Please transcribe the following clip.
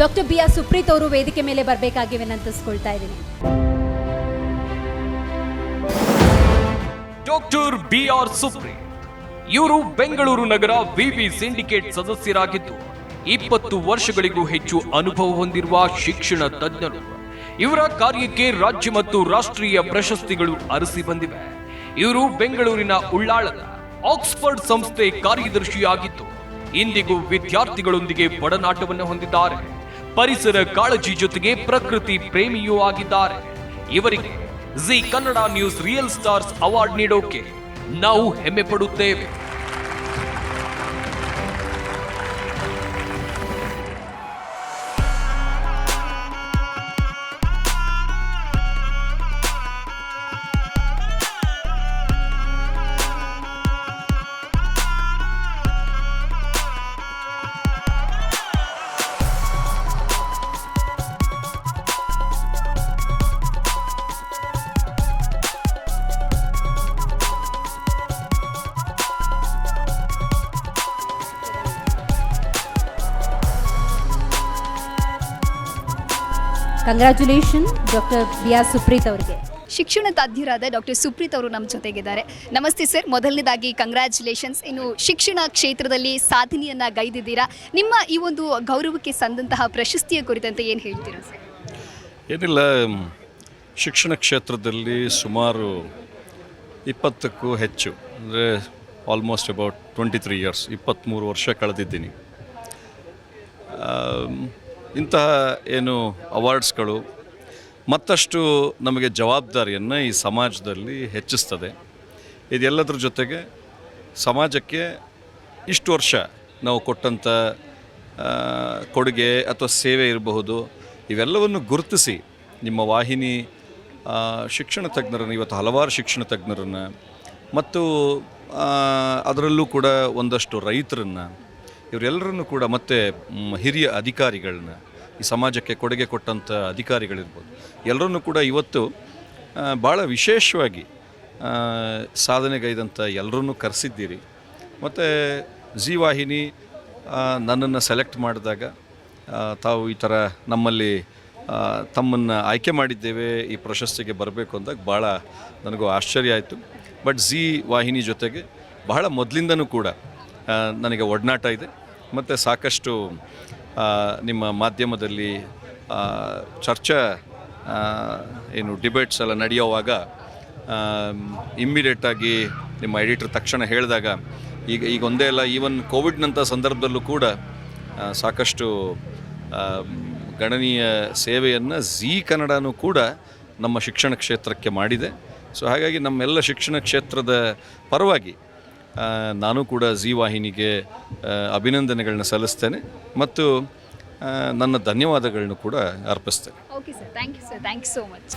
Doctor B R Supreeth ಅವರು ವೇದಿಕೆ ಮೇಲೆ ಬರಬೇಕಾಗಿ ವಿನಂತಿಸ್ಕೊಳ್ತಾ ಇದ್ದೀನಿ. ಡಾಕ್ಟರ್ ಬಿ ಆರ್ ಸುಪ್ರೀತ್, ಇವರು ಬೆಂಗಳೂರು ನಗರ ವಿವಿ ಸಿಂಡಿಕೇಟ್ ಸದಸ್ಯರಾಗಿದ್ದು, ಇಪ್ಪತ್ತು ವರ್ಷಗಳಿಗೂ ಹೆಚ್ಚು ಅನುಭವ ಹೊಂದಿರುವ ಶಿಕ್ಷಣ ತಜ್ಞರು. ಇವರ ಕಾರ್ಯಕ್ಕೆ ರಾಜ್ಯ ಮತ್ತು ರಾಷ್ಟ್ರೀಯ ಪ್ರಶಸ್ತಿಗಳು ಅರಸಿ ಬಂದಿವೆ. ಇವರು ಬೆಂಗಳೂರಿನ ಉಳ್ಳಾಳದ ಆಕ್ಸ್ಫರ್ಡ್ ಸಂಸ್ಥೆ ಕಾರ್ಯದರ್ಶಿಯಾಗಿದ್ದು, ಇಂದಿಗೂ ವಿದ್ಯಾರ್ಥಿಗಳೊಂದಿಗೆ ಒಡನಾಟವನ್ನು ಹೊಂದಿದ್ದಾರೆ. ಪರಿಸರ ಕಾಳಜಿ ಜೊತೆಗೆ ಪ್ರಕೃತಿ ಪ್ರೇಮಿಯೂ ಆಗಿದ್ದಾರೆ. ಇವರಿಗೆ Zee Kannada news real stars award ನೀಡೋಕೆ ನಾವು ಹೆಮ್ಮೆ ಪಡುತ್ತೇವೆ. Congratulation doctor B R Supreeth ಅವರಿಗೆ. ಶಿಕ್ಷಣ ತಜ್ಞರಾದ ಡಾಕ್ಟರ್ ಸುಪ್ರೀತ್ ಅವರು ನಮ್ಮ ಜೊತೆಗಿದ್ದಾರೆ. ನಮಸ್ತೆ ಸರ್. ಮೊದಲನೇದಾಗಿ ಕಂಗ್ರ್ಯಾಚುಲೇಷನ್ಸ್ ಇನ್ನು ಶಿಕ್ಷಣ ಕ್ಷೇತ್ರದಲ್ಲಿ ಸಾಧನೆಯನ್ನ ಗೈದಿದ್ದೀರಾ? ನಿಮ್ಮ ಈ ಒಂದು ಗೌರವಕ್ಕೆ ಸಂದಂತಹ ಪ್ರಶಸ್ತಿಯ ಕುರಿತಂತೆ ಏನು ಹೇಳ್ತೀರಾ ಸರ್? ಏನಿಲ್ಲ ಶಿಕ್ಷಣ ಕ್ಷೇತ್ರದಲ್ಲಿ ಸುಮಾರು ಇಪ್ಪತ್ತಕ್ಕೂ ಹೆಚ್ಚು ಅಂದರೆ almost about twenty three years ಇಪ್ಪತ್ತ್ಮೂರು ವರ್ಷ ಕಳೆದಿದ್ದೀನಿ. ಇಂತಹ ಏನು ಅವಾರ್ಡ್ಸ್ಗಳು ಮತ್ತಷ್ಟು ನಮಗೆ ಜವಾಬ್ದಾರಿಯನ್ನು ಈ ಸಮಾಜದಲ್ಲಿ ಹೆಚ್ಚಿಸ್ತದೆ. ಇದೆಲ್ಲದರ ಜೊತೆಗೆ ಸಮಾಜಕ್ಕೆ ಇಷ್ಟು ವರ್ಷ ನಾವು ಕೊಟ್ಟಂಥ ಕೊಡುಗೆ ಅಥವಾ ಸೇವೆ ಇರಬಹುದು, ಇವೆಲ್ಲವನ್ನು ಗುರುತಿಸಿ ನಿಮ್ಮ ವಾಹಿನಿ ಶಿಕ್ಷಣ ತಜ್ಞರನ್ನು, ಇವತ್ತು ಹಲವಾರು ಶಿಕ್ಷಣ ತಜ್ಞರನ್ನು, ಮತ್ತು ಅದರಲ್ಲೂ ಕೂಡ ಒಂದಷ್ಟು ರೈತರನ್ನು ಇವರೆಲ್ಲರನ್ನು ಕೂಡ ಮತ್ತೆ ಹಿರಿಯ ಅಧಿಕಾರಿಗಳನ್ನ, ಈ ಸಮಾಜಕ್ಕೆ ಕೊಡುಗೆ ಕೊಟ್ಟಂಥ ಅಧಿಕಾರಿಗಳಿರ್ಬೋದು. ಎಲ್ಲರನ್ನೂ ಕೂಡ ಇವತ್ತು ಭಾಳ ವಿಶೇಷವಾಗಿ ಸಾಧನೆಗೈದಂಥ ಎಲ್ಲರನ್ನೂ ಕರೆಸಿದ್ದೀರಿ. ಮತ್ತು, ಜಿ ವಾಹಿನಿ ನನ್ನನ್ನು ಸೆಲೆಕ್ಟ್ ಮಾಡಿದಾಗ ತಾವು ಈ ಥರ ನಮ್ಮಲ್ಲಿ ತಮ್ಮನ್ನು ಆಯ್ಕೆ ಮಾಡಿದ್ದೇವೆ, ಈ ಪ್ರಶಸ್ತಿಗೆ ಬರಬೇಕು ಅಂದಾಗ ಭಾಳ ನನಗೂ ಆಶ್ಚರ್ಯ ಆಯಿತು. ಬಟ್ ಜಿ ವಾಹಿನಿ ಜೊತೆಗೆ ಬಹಳ ಮೊದಲಿಂದನೂ ಕೂಡ ನನಗೆ ಒಡನಾಟ ಇದೆ. ಮತ್ತು ಸಾಕಷ್ಟು ನಿಮ್ಮ ಮಾಧ್ಯಮದಲ್ಲಿ ಚರ್ಚಾ ಏನು ಡಿಬೇಟ್ಸ್ ಎಲ್ಲ ನಡೆಯುವಾಗ ಇಮ್ಮಿಡಿಯೇಟಾಗಿ ನಿಮ್ಮ ಎಡಿಟರ್ ತಕ್ಷಣ ಹೇಳಿದಾಗ, ಈಗ ಈಗ ಒಂದೇ ಅಲ್ಲ ಈವನ್ ಕೋವಿಡ್ನಂಥ ಸಂದರ್ಭದಲ್ಲೂ ಕೂಡ ಸಾಕಷ್ಟು ಗಣನೀಯ ಸೇವೆಯನ್ನು ಝೀ ಕನ್ನಡನೂ ಕೂಡ ನಮ್ಮ ಶಿಕ್ಷಣ ಕ್ಷೇತ್ರಕ್ಕೆ ಮಾಡಿದೆ. ಸೊ ಹಾಗಾಗಿ ನಮ್ಮೆಲ್ಲ ಶಿಕ್ಷಣ ಕ್ಷೇತ್ರದ ಪರವಾಗಿ ನಾನು ಕೂಡ ಝೀ ವಾಹಿನಿಗೆ ಅಭಿನಂದನೆಗಳನ್ನ ಸಲ್ಲಿಸ್ತೇನೆ ಮತ್ತು ನನ್ನ ಧನ್ಯವಾದಗಳನ್ನು ಕೂಡ ಅರ್ಪಿಸ್ತೇನೆ. Okay sir thank you sir thank you so much